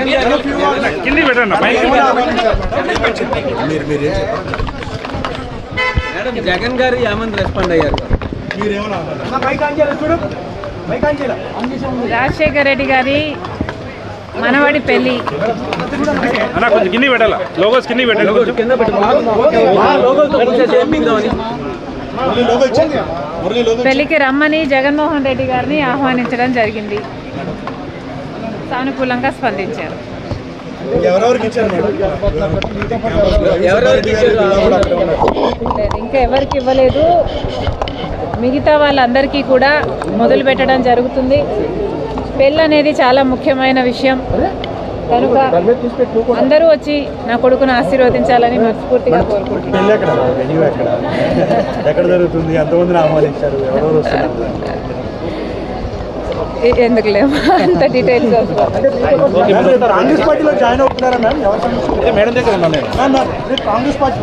జగన్ గారు కింది పెట్టండి మీరు మీరు ఏం చెప్పారు మేడం జగన్ గారు ఏమని రెస్పాండ్ అయ్యారు రాజశేఖర్ రెడ్డి గారి మనవడి పెళ్ళి అన్న కొంచెం కింది పెట్టాలా లోగోస్ కింది పెట్టండి కింద పెళ్ళికి రమ్మని జగన్మోహన్ రెడ్డి గారిని ఆహ్వానించడం జరిగింది. సానుకూలంగా స్పందించారు. ఇంకా ఎవరికి ఇవ్వలేదు. మిగతా వాళ్ళందరికీ కూడా మొదలు పెట్టడం జరుగుతుంది. పెళ్ళి అనేది చాలా ముఖ్యమైన విషయం. కనుక అందరూ వచ్చి నా కొడుకును ఆశీర్వదించాలని మనస్ఫూర్తిగా కోరుకుంటున్నాను. ఎక్కడ? ఎవరెవరు వస్తున్నారు? ఎందుకు లేవు అంత డీటెయిల్స్ కాంగ్రెస్ పార్టీలో జాయిన్ అవుతున్నారా మ్యామ్ ఎవరు మేడం దగ్గర ఉన్నాను నేను కాంగ్రెస్ పార్టీ